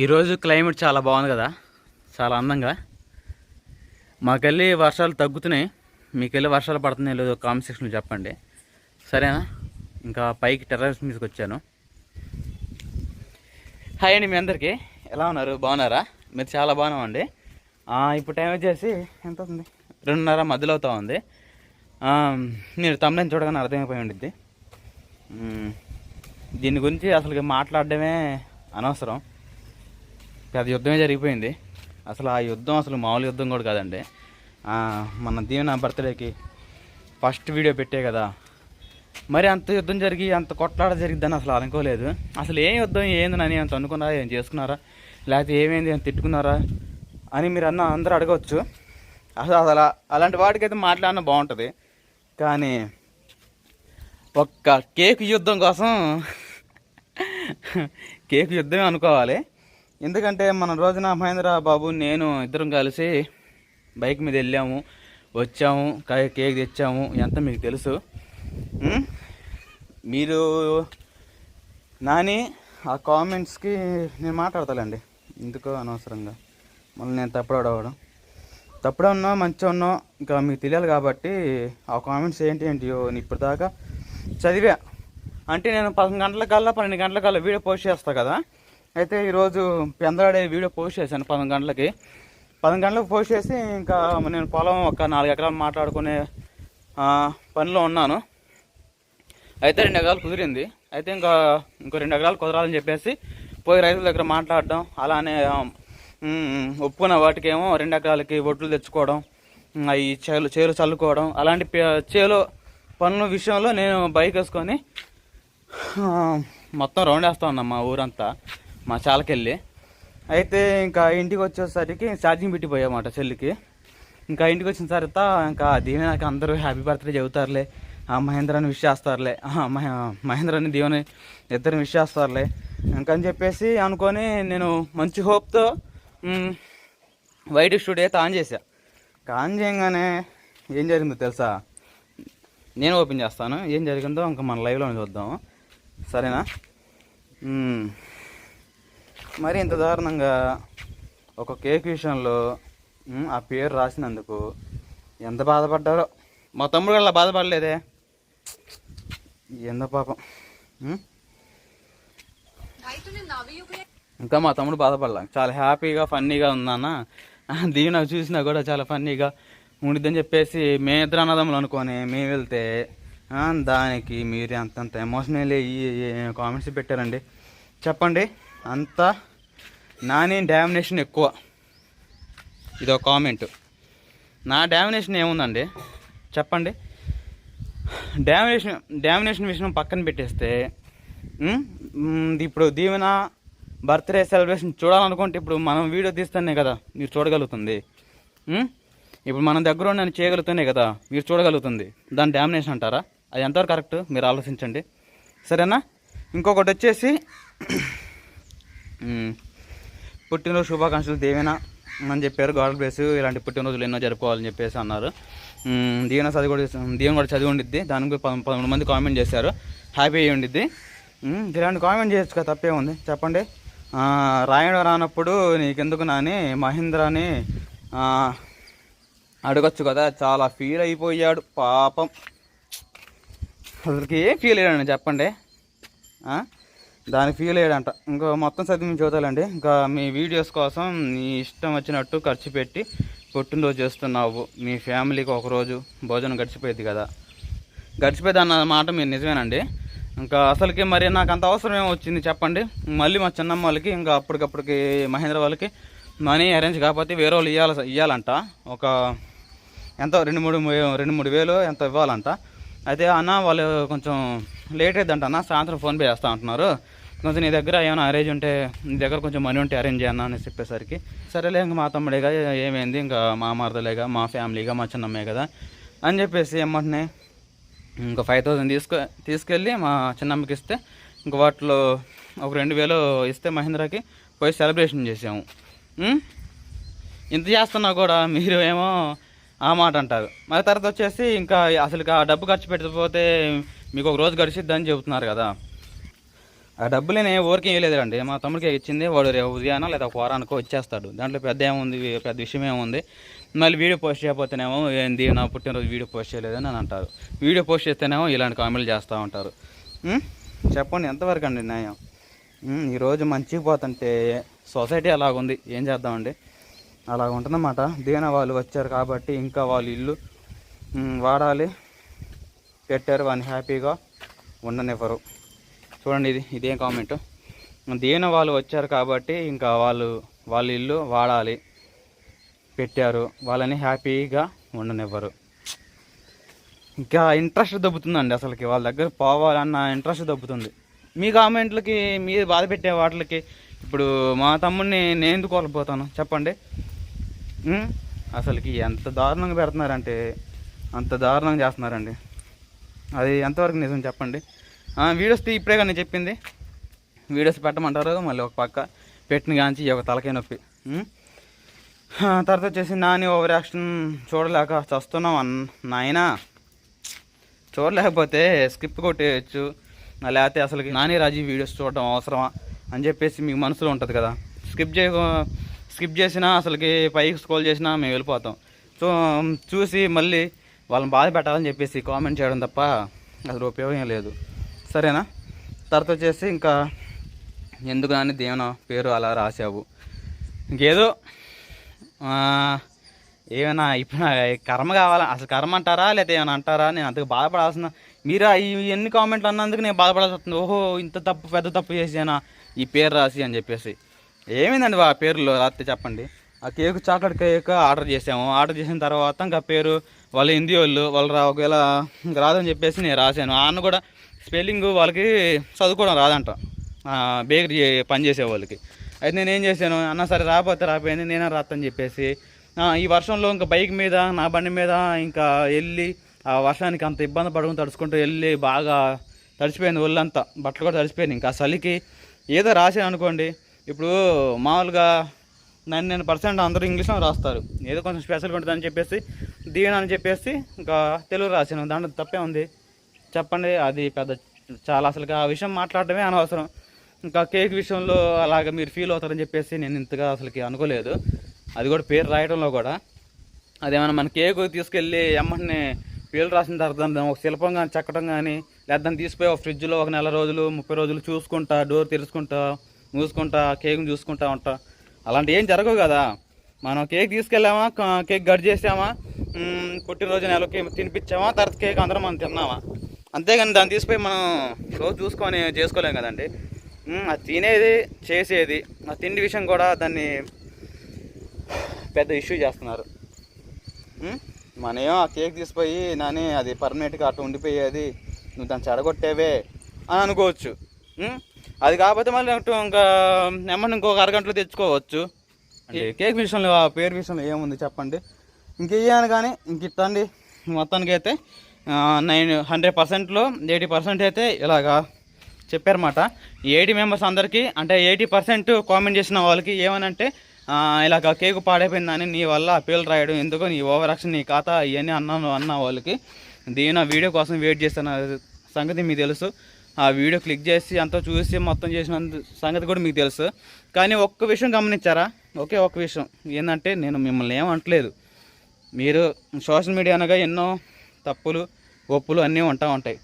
ఈరోజు క్లైమేట్ చాలా బాగుంది కదా. చాలా అందంగా. మాకెళ్ళి వర్షాలు తగ్గుతున్నాయి. మీకెళ్ళి వర్షాలు పడుతున్నాయి లేదో కామెంట్ సెక్షన్లో చెప్పండి. సరేనా? ఇంకా పైకి టెర్రస్ మీదకి వచ్చాను. హాయ్ అండి మీ అందరికీ. ఎలా ఉన్నారు? బాగున్నారా? మీరు చాలా బాగున్నామండి. ఇప్పుడు టైం వచ్చేసి ఎంత అవుతుంది? రెండున్నర మధ్యలో అవుతా ఉంది. మీరు తమిళని చూడగానే అర్థమైపోయి ఉండిద్ది. దీని గురించి అసలు మాట్లాడడమే అనవసరం. పెద్ద యుద్ధమే జరిగిపోయింది. అసలు ఆ యుద్ధం అసలు మామూలు యుద్ధం కూడా కాదండి. మన దీవెన బర్త్డేకి ఫస్ట్ వీడియో పెట్టే కదా. మరి అంత యుద్ధం జరిగి అంత కొట్లాడ జరిగిద్దని అసలు అనుకోలేదు. అసలు ఏం యుద్ధం ఏందని అంత అనుకున్నారా? ఏం చేసుకున్నారా? లేకపోతే ఏమైంది? అని తిట్టుకున్నారా? అని మీరు అన్న అందరూ అడగవచ్చు అసలు అసలు అలాంటి వాటికైతే మాట్లాడినా బాగుంటుంది. కానీ ఒక్క కేక్ యుద్ధం కోసం కేక్ యుద్ధమే అనుకోవాలి. ఎందుకంటే మన రోజున మహేంద్ర బాబు నేను ఇద్దరం కలిసి బైక్ మీద వెళ్ళాము వచ్చాము కేక్ తెచ్చాము ఎంత మీకు తెలుసు. మీరు నాని ఆ కామెంట్స్కి నేను మాట్లాడతానండి ఎందుకో అనవసరంగా. మళ్ళీ నేను తప్పుడు అడగడం తప్పుడు ఉన్నా మంచిగా ఉన్నా ఇంకా మీకు తెలియాలి కాబట్టి ఆ కామెంట్స్ ఏంటి ఏంటియో నేను ఇప్పటిదాకా చదివా. అంటే నేను పదకొండు గంటల కల్లా పన్నెండు గంటల కల్లా వీడియో పోస్ట్ చేస్తాను కదా. అయితే ఈరోజు పెందలాడే వీడియో పోస్ట్ చేశాను పదకొండు గంటలకి. పదకొండు గంటలకు పోస్ట్ చేసి ఇంకా నేను పొలం ఒక నాలుగు ఎకరాలు మాట్లాడుకునే పనిలో ఉన్నాను. అయితే రెండు ఎకరాలు కుదిరింది. అయితే ఇంకా ఇంకో రెండు ఎకరాలు కుదరాలని చెప్పేసి పోయి రైతుల దగ్గర మాట్లాడడం అలానే ఒప్పుకున్న వాటికేమో రెండు ఎకరాలకి ఒడ్లు తెచ్చుకోవడం అవి చేలు చేలు చల్లుకోవడం అలాంటి చేలు పనుల విషయంలో నేను బైక్ వేసుకొని మొత్తం రౌండ్ వేస్తా ఉన్నా మా ఊరంతా. మా చాలకెళ్ళి. అయితే ఇంకా ఇంటికి వచ్చేసరికి ఛార్జింగ్ పెట్టిపోయామాట చెల్లికి. ఇంకా ఇంటికి వచ్చిన తర్వాత ఇంకా దీని నాకు అందరూ హ్యాపీ బర్త్డే చెబుతారులే. ఆ మహేంద్రాన్ని విష్ చేస్తారులే. ఆ, మహే- మహేంద్రాన్ని దీవెని ఇద్దరిని విష్ చేస్తారులే. ఇంకని చెప్పేసి అనుకొని నేను మంచి హోప్తో వైట్ స్టూడియో అయితే ఆన్ చేశా. ఆన్ చేయగానే ఏం జరిగిందో తెలుసా? నేను ఓపెన్ చేస్తాను. ఏం జరిగిందో ఇంకా మన లైవ్లో చూద్దాం. సరేనా? మరి ఇంత దారుణంగా ఒక కేక్ విషయంలో ఆ పేరు రాసినందుకు ఎంత బాధపడ్డారో మా తమ్ముడు అలా బాధపడలేదే ఎందో పాపం ఇంకా మా తమ్ముడు బాధపడలా చాలా హ్యాపీగా ఫన్నీగా ఉందన్న దీని నాకు చూసినా కూడా చాలా ఫన్నీగా ఉండిద్దని చెప్పేసి మేమిద్దరు అన్నదమ్ములు అనుకొని మేము వెళ్తే దానికి మీరు అంతంత ఎమోషనల్ కామెంట్స్ పెట్టారండి చెప్పండి అంత నాని డామినేషన్ ఎక్కువ. ఇదో కామెంట్ నా డామినేషన్ ఏముందండి? చెప్పండి. డామినేషన్ డామినేషన్ విషయం పక్కన పెట్టేస్తే ఇప్పుడు దీవెన బర్త్డే సెలబ్రేషన్ చూడాలనుకుంటే ఇప్పుడు మనం వీడియో తీస్తేనే కదా మీరు చూడగలుగుతుంది. ఇప్పుడు మన దగ్గర ఉన్న నేను చేయగలుగుతానే కదా మీరు చూడగలుగుతుంది. దాని డామినేషన్ అంటారా? అది ఎంతవరకు కరెక్ట్ మీరు ఆలోచించండి. సరేనా? ఇంకొకటి వచ్చేసి పుట్టినరోజు శుభాకాంక్షలు దేవేనా అని చెప్పారు. గాడ్ బ్లెస్ ఇలాంటి పుట్టినరోజులు ఎన్నో జరుపుకోవాలని చెప్పేసి అన్నారు. దీవెన చదివి కూడా దీవెన కూడా చదివి ఉండిద్ది. దానికి కూడా పదమూడు మంది కామెంట్ చేశారు. హ్యాపీ అయ్యి ఉండిద్ది. ఇలాంటి కామెంట్ చేయొచ్చు కదా తప్పే ఉంది. చెప్పండి. రాయడం రానప్పుడు నీకెందుకు నాని? మహేంద్రాని అడగచ్చు కదా. చాలా ఫీల్ అయిపోయాడు. పాపం. అసలుకి ఏం ఫీల్ అయ్యాడు చెప్పండి. దానికి ఫీల్ అయ్యాడంట. ఇంకా మొత్తం చదివి మేము చూడాలండి ఇంకా మీ వీడియోస్ కోసం నీ ఇష్టం వచ్చినట్టు ఖర్చు పెట్టి పుట్టినరోజు చేస్తున్నావు. మీ ఫ్యామిలీకి ఒకరోజు భోజనం గడిచిపోయేది కదా. గడిచిపోయేది అన్న మాట మీరు నిజమేనండి. ఇంకా అసలుకి మరి నాకు అంత అవసరం ఏమో వచ్చింది చెప్పండి. మళ్ళీ మా చిన్నమ్మ వాళ్ళకి ఇంకా అప్పటికప్పటికి మహేంద్ర వాళ్ళకి మనీ అరేంజ్ కాకపోతే వేరే వాళ్ళు ఇవ్వాలి ఇవ్వాలంట ఒక ఎంతో రెండు మూడు రెండు మూడు వేలు ఎంతో ఇవ్వాలంట. అయితే అన్న వాళ్ళు కొంచెం లేట్ అయిద్దంట అన్న. సాయంత్రం ఫోన్ పే చేస్తా అంటున్నారు. కొంచెం నీ దగ్గర ఏమైనా అరేంజ్ ఉంటే నీ దగ్గర కొంచెం మనీ ఉంటే అరేంజ్ చేయన్నా అని చెప్పేసరికి సరేలే ఇంకా మా తమ్ముడేగా ఏమైంది? ఇంకా మా మరదలేగా మా ఫ్యామిలీగా మా చిన్నమ్మే కదా అని చెప్పేసి ఏమంటున్నాయి ఇంకా ఫైవ్ థౌసండ్ తీసుకు తీసుకెళ్ళి మా చిన్నమ్మకి ఇస్తే ఇంక వాటిలో ఒక రెండు వేలు ఇస్తే మహేంద్రకి పోయి సెలబ్రేషన్ చేసాము. ఇంత చేస్తున్నా కూడా మీరు ఏమో ఆ మాట అంటారు. మరి తర్వాత వచ్చేసి ఇంకా అసలు ఆ డబ్బు ఖర్చు పెట్టకపోతే మీకు ఒక రోజు గడిచిద్దని చెబుతున్నారు కదా. ఆ డబ్బులు నేను ఊరికే ఇవ్వలేదండి మా తమ్ముడికి ఇచ్చింది. వాడు రేపు ఉదయాన లేదా ఒక వారానికో వచ్చేస్తాడు దాంట్లో పెద్ద ఏముంది? పెద్ద విషయం ఏముంది? మళ్ళీ వీడియో పోస్ట్ చేయకపోతేనేమో ఏంది? నా పుట్టినరోజు వీడియో పోస్ట్ చేయలేదని అని అంటారు. వీడియో పోస్ట్ చేస్తేనేమో ఇలాంటి కామెంట్లు చేస్తూ ఉంటారు. చెప్పండి. ఎంతవరకు అండి న్యాయం? ఈరోజు మంచిగా పోతుంటే సొసైటీ అలాగుంది. ఏం చేద్దామండి? అలాగ ఉంటుందన్నమాట దీన వాళ్ళు వచ్చారు కాబట్టి ఇంకా వాళ్ళు ఇల్లు వాడాలి. పెట్టారు వాడిని హ్యాపీగా ఉండనివ్వరు. చూడండి ఇది ఇదేం కామెంట్ దేని వాళ్ళు వచ్చారు కాబట్టి ఇంకా వాళ్ళు వాళ్ళ ఇల్లు వాడాలి పెట్టారు. వాళ్ళని హ్యాపీగా ఉండనివ్వరు. ఇంకా ఇంట్రెస్ట్ దొబ్బుతుందండి అసలుకి. వాళ్ళ దగ్గర పోవాలన్న ఇంట్రెస్ట్ దొబ్బుతుంది. మీ కామెంట్లకి మీరు బాధ పెట్టే వాటికి ఇప్పుడు మా తమ్ముడిని నేను ఎందుకు కోల్పోతాను? చెప్పండి. అసలుకి ఎంత దారుణంగా పెడుతున్నారంటే అంత దారుణంగా చేస్తున్నారండి. అది ఎంతవరకు నిజం చెప్పండి? వీడియోస్ ఇప్పుడే కానీ చెప్పింది. వీడియోస్ పెట్టమంటారు మళ్ళీ ఒక పక్క పెట్టిన కాంచి ఒక తలకాయ నొప్పి. తర్వాత వచ్చేసి నాని ఓవర్ యాక్షన్ చూడలేక చస్తున్నాం అన్న నాయనా. చూడలేకపోతే స్కిప్ కొట్టేయచ్చు. లేకపోతే అసలు నాని రాజీ వీడియోస్ చూడడం అవసరమా అని చెప్పేసి మీకు మనసులో ఉంటుంది కదా. స్కిప్ చేయ స్కిప్ చేసినా అసలుకి పైకి స్కోల్ చేసినా మేము వెళ్ళిపోతాం. సో చూసి మళ్ళీ వాళ్ళని బాధ పెట్టాలని చెప్పేసి కామెంట్ చేయడం తప్ప అసలు ఉపయోగం లేదు. సరేనా? తర్వాత వచ్చేసి ఇంకా ఎందుకు అని దేవున పేరు అలా రాసావు ఇంకేదో ఏమైనా ఇప్పుడు నా కర్మ కావాలా? అసలు కర్మ అంటారా? లేకపోతే ఏమైనా అంటారా? నేను అంతకు బాధపడాల్సిన మీరు ఈ ఎన్ని కామెంట్లు అన్నందుకు నేను బాధపడాల్సి వస్తుంది. ఓహో ఇంత తప్పు పెద్ద తప్పు చేసానా? ఈ పేరు రాసి అని చెప్పేసి. ఏమైందండి ఆ పేరులో? రాత్రి చెప్పండి. ఆ కేక్ చాక్లెట్ కేక్ ఆర్డర్ చేసాము. ఆర్డర్ చేసిన తర్వాత ఇంకా పేరు వాళ్ళు హిందీ వాళ్ళు వాళ్ళు రా ఒకవేళ ఇంక రాదని చెప్పేసి నేను రాశాను. ఆయన అన్న కూడా స్పెల్లింగ్ వాళ్ళకి చదువుకోవడం రాదంట. బేకరీ పని చేసే వాళ్ళకి. అయితే నేను ఏం చేశాను? అన్న సరే రాకపోతే రాపోయింది నేనే రాత్తని చెప్పేసి ఈ వర్షంలో ఇంకా బైక్ మీద నా బండి మీద ఇంకా వెళ్ళి ఆ వర్షానికి అంత ఇబ్బంది పడుకుని తడుచుకుంటూ వెళ్ళి బాగా తడిచిపోయింది ఒళ్ళంతా. బట్టలు కూడా తడిచిపోయింది ఇంకా చలికి ఏదో రాసాను అనుకోండి. ఇప్పుడు మామూలుగా నైన్ నైన్ పర్సెంట్ అందరూ ఇంగ్లీష్లో రాస్తారు. ఏదో కొంచెం స్పెషల్గా ఉంటుందని చెప్పేసి దీవెన అని చెప్పేసి ఇంకా తెలుగు రాశాను. దాంట్లో తప్పే ఉంది. చెప్పండి అది పెద్ద చాలా అసలు ఆ విషయం మాట్లాడటమే అనవసరం. ఇంకా కేక్ విషయంలో అలాగ మీరు ఫీల్ అవుతారని చెప్పేసి నేను ఇంతగా అసలుకి అనుకోలేదు. అది కూడా పేరు రాయడంలో కూడా. అదేమైనా మన కేక్ తీసుకెళ్ళి ఎమ్మని పేరు రాసిన తర్వాత ఒక శిల్పం కానీ చెక్కడం కానీ లేదా దాన్ని తీసిపోయి ఒక ఫ్రిడ్జ్లో ఒక నెల రోజులు ముప్పై రోజులు చూసుకుంటా డోర్ తెరుచుకుంటా మూసుకుంటా కేక్ని చూసుకుంటా ఉంటా. అలాంటి ఏం జరగవు కదా. మనం కేక్ తీసుకెళ్ళామా కేక్ కట్ చేసామా మ్, పుట్టినరోజు నెలకి తినిపించామా తర్వాత కేక్ అందరం మనం తిన్నామా. అంతేగాని దాన్ని తీసిపోయి మనం రోజు చూసుకొని చేసుకోలేం కదండి. అది తినేది చేసేది ఆ తిండి విషయం కూడా దాన్ని పెద్ద ఇష్యూ చేస్తున్నారు. మనమేమో ఆ కేక్ తీసిపోయి నాని అది పర్మనెంట్గా అటు ఉండిపోయేది నువ్వు దాన్ని చెడగొట్టేవే అని అనుకోవచ్చు. అది కాకపోతే మళ్ళీ ఇంకా నెమ్మది ఇంకొక అరగంటలో తెచ్చుకోవచ్చు. అంటే కేక్ విషయంలో ఆ పేరు విషయంలో ఏముంది చెప్పండి. ఇంకేయాను కానీ ఇంక ఇట్టండి. మొత్తానికి అయితే నైన్ హండ్రెడ్ పర్సెంట్లో ఎయిటీ పర్సెంట్ అయితే ఇలాగా చెప్పారన్నమాట. ఎయిటీ మెంబర్స్ అందరికీ అంటే ఎయిటీ పర్సెంట్ కామెంట్ చేసిన వాళ్ళకి ఏమనంటే ఇలాగ కేకు పాడైపోయిందని నీ వల్ల అప్పీల్ రాయడం ఎందుకో? నీ ఓవర్ యాక్షన్ నీ ఖాతా ఇవన్నీ అన్నాను అన్న వాళ్ళకి. దీని ఆ వీడియో కోసం వెయిట్ చేస్తున్న సంగతి మీకు తెలుసు. ఆ వీడియో క్లిక్ చేసి అంతా చూసి మొత్తం చేసిన సంగతి కూడా మీకు తెలుసు. కానీ ఒక్క విషయం గమనించారా? ఒకే ఒక్క విషయం. ఏంటంటే నేను మిమ్మల్ని ఏమంటలేదు మీరు సోషల్ మీడియా అనగా ఎన్నో తప్పులు ఒప్పులు అన్నీ ఉంటా ఉంటాయి.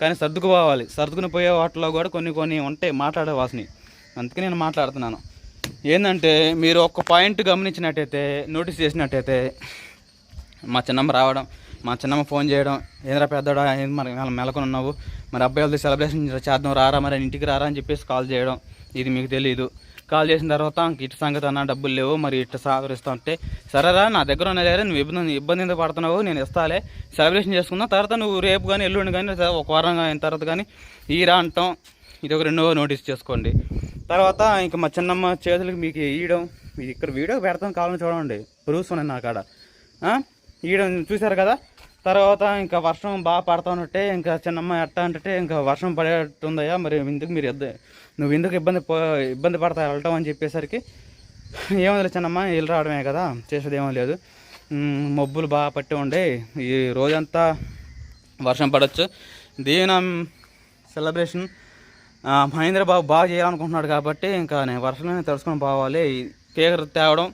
కానీ సర్దుకుపోవాలి. సర్దుకుని పోయే వాటిలో కూడా కొన్ని కొన్ని ఉంటాయి మాట్లాడవలసినవి అందుకే నేను మాట్లాడుతున్నాను. ఏంటంటే మీరు ఒక్క పాయింట్ గమనించినట్టయితే నోటీస్ చేసినట్టయితే మా చిన్నమ్మ రావడం మా చిన్నమ్మ ఫోన్ చేయడం ఏంద్రా పెద్దడా ఏంది మరి మెలకొని ఉన్నావు? మరి అబ్బాయి వాళ్ళది సెలబ్రేషన్ చేద్దాం రారా మరి ఇంటికి రారా అని చెప్పేసి కాల్ చేయడం. ఇది మీకు తెలియదు కాల్ చేసిన తర్వాత ఇంక ఇటు సంగతి అన్న డబ్బులు లేవు మరి ఇట్లా సహకరిస్తా అంటే సరేరా నా దగ్గర ఉన్న లేరా నువ్వు ఇబ్బంది ఇబ్బంది ఎందుకు పడుతున్నావు? నేను ఇస్తాలే సెలబ్రేషన్ చేసుకుందాం తర్వాత నువ్వు రేపు కానీ ఎల్లుండి కానీ ఒక వారం అయిన తర్వాత కానీ ఈరా అంటాం. ఇది ఒక రెండో నోటీస్ చేసుకోండి. తర్వాత ఇంకా మా చిన్నమ్మ చేతులకి మీకు ఇయ్యడం మీకు ఇక్కడ వీడియో పెడతాం కావాలని చూడండి. ప్రూఫ్స్ ఉన్నాయి నా కాడ. ఆ? ఈయడం చూశారు కదా? తర్వాత ఇంకా వర్షం బాగా పడతా ఉన్నట్టే ఇంకా చిన్నమ్మ ఎట్ట అంటే ఇంకా వర్షం పడేట్టుందయ్యా మరి ఎందుకు మీరు నువ్వు ఎందుకు ఇబ్బంది ఇబ్బంది పడతా వెళ్ళటం అని చెప్పేసరికి ఏమో చిన్నమ్మ వెళ్ళి రావడమే కదా చేసేది ఏమో లేదు. మబ్బులు బాగా పట్టి ఉండే ఈ రోజంతా వర్షం పడవచ్చు దీని సెలబ్రేషన్ మహేంద్ర బాబు బాగా చేయాలనుకుంటున్నాడు కాబట్టి ఇంకా నేను వర్షంలోనే తెలుసుకొని పోవాలి. కేక్ తేవడం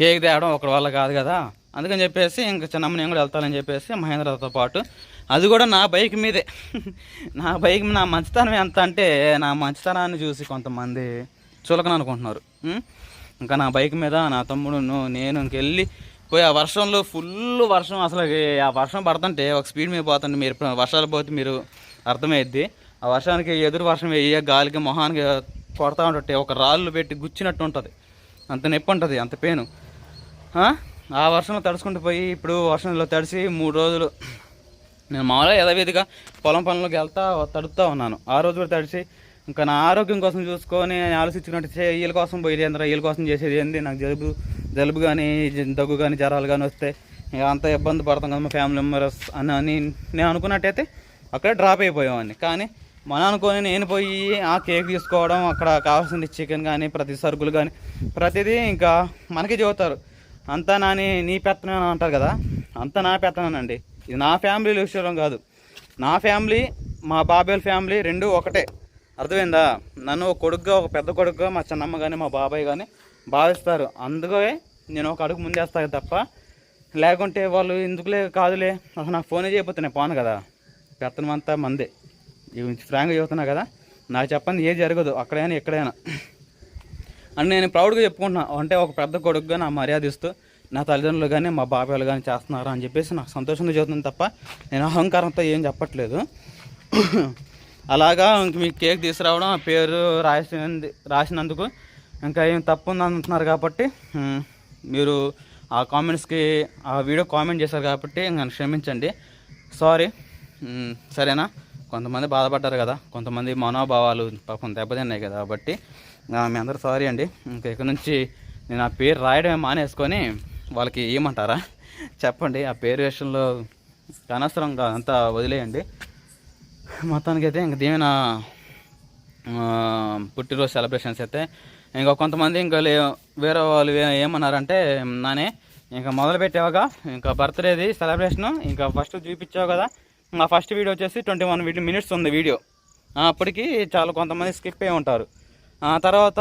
కేక్ తేవడం ఒకటి వల్ల కాదు కదా. అందుకని చెప్పేసి ఇంకా చిన్నమ్మ నేను కూడా వెళ్తానని చెప్పేసి మహేంద్రతో పాటు. అది కూడా నా బైక్ మీదే. నా బైక్ నా మంచితనం ఎంత అంటే నా మంచితనాన్ని చూసి కొంతమంది చులకన అనుకుంటున్నారు. ఇంకా నా బైక్ మీద నా తమ్ముడును నేను ఇంకెళ్ళి పోయి ఆ వర్షంలో ఫుల్ వర్షం అసలు ఆ వర్షం పడుతుంటే ఒక స్పీడ్ మీద పోతుంటే మీరు వర్షాలు పోతే మీరు అర్థమైద్ది. ఆ వర్షానికి ఎదురు వర్షం వేయ గాలికి మొహానికి కొడతా ఉంటుంటే ఒక రాళ్ళు పెట్టి గుచ్చినట్టు ఉంటుంది. అంత నొప్పి ఉంటుంది అంత పెయిన్. ఆ? వర్షంలో తడుచుకుంటూ పోయి ఇప్పుడు వర్షంలో తడిసి మూడు రోజులు నేను మామూలుగా యథావిధిగా పొలం పనులకు వెళ్తా తడుతూ ఉన్నాను. ఆ రోజు కూడా తడిసి ఇంకా నా ఆరోగ్యం కోసం చూసుకొని ఆలోచించుకున్నట్టు చే వీళ్ళ కోసం పోయేది ఏంద్రా వీళ్ళ కోసం చేసేది ఏంది? నాకు జలుబు జలుబు కానీ దగ్గు కానీ జ్వరాలు కానీ వస్తే ఇక అంత ఇబ్బంది పడతాం కదా మా ఫ్యామిలీ మెంబర్స్ అని అని నేను అనుకున్నట్టయితే అక్కడే డ్రాప్ అయిపోయేవాడిని. కానీ మనం అనుకొని నేను పోయి ఆ కేక్ తీసుకోవడం అక్కడ కావాల్సింది చికెన్ కానీ ప్రతి సరుకులు కానీ ప్రతిదీ ఇంకా మనకి చెబుతారు. అంతా నాని నీ పెత్తనం అని అంటారు కదా? అంతా నా పెత్తనానండి ఇది నా ఫ్యామిలీ విషయం కాదు. నా ఫ్యామిలీ మా బాబాయ్ ఫ్యామిలీ రెండు ఒకటే. అర్థమైందా? నన్ను ఒక కొడుకుగా ఒక పెద్ద కొడుకుగా మా చిన్నమ్మ కానీ మా బాబాయ్ కానీ భావిస్తారు. అందుకే నేను ఒక అడుగు ముందేస్తాను తప్ప లేకుంటే వాళ్ళు ఎందుకులే కాదులే అసలు నాకు ఫోనే చేయబోతున్నాయి పోను కదా. పెత్తనం అంతా మందే. ఇవి ఫ్రాంక్గా చెబుతున్నా కదా. నాకు చెప్పండి ఏ జరగదు అక్కడైనా ఎక్కడైనా అని నేను ప్రౌడ్గా చెప్పుకుంటున్నా. అంటే ఒక పెద్ద కొడుకుగా నా మర్యాద ఇస్తూ నా తల్లిదండ్రులు కానీ మా బాబాయ్లు కానీ చేస్తున్నారు అని చెప్పేసి నాకు సంతోషంగా చెబుతుంది తప్ప నేను అహంకారంతో ఏం చెప్పట్లేదు. అలాగా ఇంక మీకు కేక్ తీసుకురావడం ఆ పేరు రాసినంది రాసినందుకు ఇంకా ఏం తప్పు ఉంది అంటున్నారు కాబట్టి మీరు ఆ కామెంట్స్కి ఆ వీడియో కామెంట్ చేశారు కాబట్టి నన్ను క్షమించండి. సారీ సరేనా? కొంతమంది బాధపడ్డారు కదా. కొంతమంది మనోభావాలు పాపం దెబ్బతిన్నాయి కదా కాబట్టి మీ అందరూ సారీ అండి. ఇంకా ఇక్కడ నుంచి నేను ఆ పేరు రాయడమే మానేసుకొని వాళ్ళకి ఏమంటారా? చెప్పండి ఆ పేరు విషయంలో అనవసరంగా అంతా వదిలేయండి. మొత్తానికి అయితే ఇంక దీవెన పుట్టినరోజు సెలబ్రేషన్స్ అయితే ఇంకా కొంతమంది ఇంకా వేరే వాళ్ళు ఏమన్నారంటే నానే ఇంకా మొదలు పెట్టావుగా ఇంకా బర్త్డేది సెలబ్రేషన్ ఇంకా ఫస్ట్ చూపించావు కదా నా ఫస్ట్ వీడియో వచ్చేసి ట్వంటీ వన్ మినిట్స్ ఉంది వీడియో అప్పటికి చాలా కొంతమంది స్కిప్ అయి ఉంటారు. తర్వాత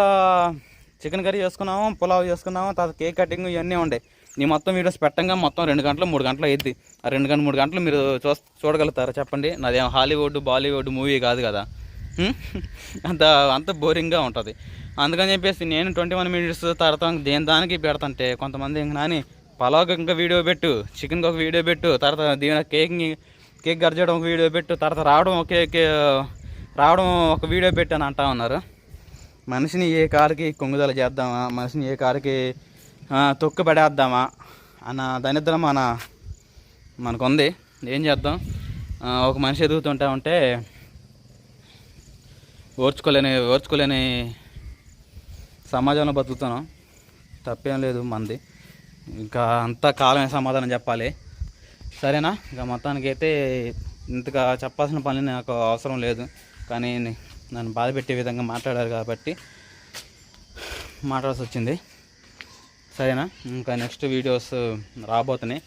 చికెన్ కర్రీ చేసుకున్నాము పులావ్ చేసుకున్నాము తర్వాత కేక్ కటింగ్ ఇవన్నీ ఉండే. నీ మొత్తం వీడియోస్ పెట్టంగా మొత్తం రెండు గంటలు మూడు గంటలు అయింది ఆ రెండు గంటలు మూడు గంటలు మీరు చూ చూడగలుగుతారా చెప్పండి? నాదేం హాలీవుడ్ బాలీవుడ్ మూవీ కాదు కదా. అంత అంత బోరింగ్గా ఉంటుంది. అందుకని చెప్పేసి నేను ట్వంటీ వన్ మినిట్స్ తర్వాత దేని దానికి పెడతంటే కొంతమంది ఇంక నాని పలావ్కి ఇంకా వీడియో పెట్టు చికెన్కి ఒక వీడియో పెట్టు తర్వాత దీని కేక్ని కేక్ గర్జడం ఒక వీడియో పెట్టు తర్వాత రావడం ఒక కేక్ రావడం ఒక వీడియో పెట్టు అని అంటా ఉన్నారు. మనిషిని ఏ కారుకి కొంగుదల చేద్దామా? మనిషిని ఏ కారుకి తొక్కు పడేద్దామా అన్న దరిద్రం మన మనకుంది. ఏం చేద్దాం? ఒక మనిషి ఎదుగుతుంటా ఉంటే ఓర్చుకోలేని ఓర్చుకోలేని సమాజంలో బతుకుతున్నాం. తప్పేం లేదు మంది. ఇంకా అంతా కాలమే సమాధానం చెప్పాలి. సరేనా? ఇంకా మొత్తానికి అయితే ఇంతగా చెప్పాల్సిన పని నాకు అవసరం లేదు. కానీ నన్ను బాధ పెట్టే విధంగా మాట్లాడారు కాబట్టి మాట్లాడాల్సి వచ్చింది. సరేనా? ఇంకా నెక్స్ట్ వీడియోస్ రాబోతున్నాయి.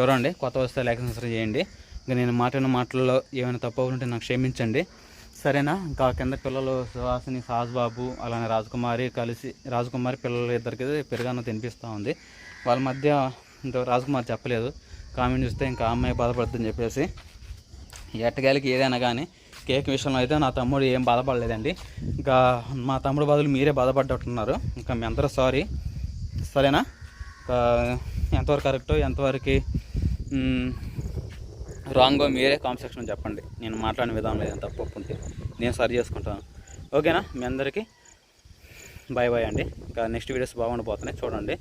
చూడండి కొత్త వస్తే లైక్ సబ్స్క్రైబ్ చేయండి. ఇంకా నేను మాట్లాడిన మాటల్లో ఏమైనా తప్పు ఉంటే నాకు క్షమించండి. సరేనా? ఇంకా కింద పిల్లలు సుహాసిని సాజ్బాబు అలానే రాజకుమారి కలిసి రాజకుమారి పిల్లలు ఇద్దరికి పెరుగన్న తినిపిస్తూ ఉంది. వాళ్ళ మధ్య ఇంకా రాజకుమారి చెప్పలేదు. కామెంట్ చూస్తే ఇంకా అమ్మాయి బాధపడుతుందని చెప్పేసి. ఎట్టగాలికి ఏదైనా కానీ కేక్ విషయంలో అయితే నా తమ్ముడు ఏం బాధపడలేదండి. ఇంకా మా తమ్ముడు బదులు మీరే బాధపడ్డట్టున్నారు. ఇంకా మీ అందరూ సారీ. సరేనా? ఇంకా ఎంతవరకు కరెక్టో ఎంతవరకు రాంగో మీరే కామెంట్ సెక్షన్ చెప్పండి. నేను మాట్లాడిన విధానం లేదు తప్పు ఉంటే నేను సరి చేసుకుంటాను. ఓకేనా? మీ అందరికీ బాయ్ బాయ్ అండి. ఇంకా నెక్స్ట్ వీడియోస్ బాగుండిపోతున్నాయి చూడండి.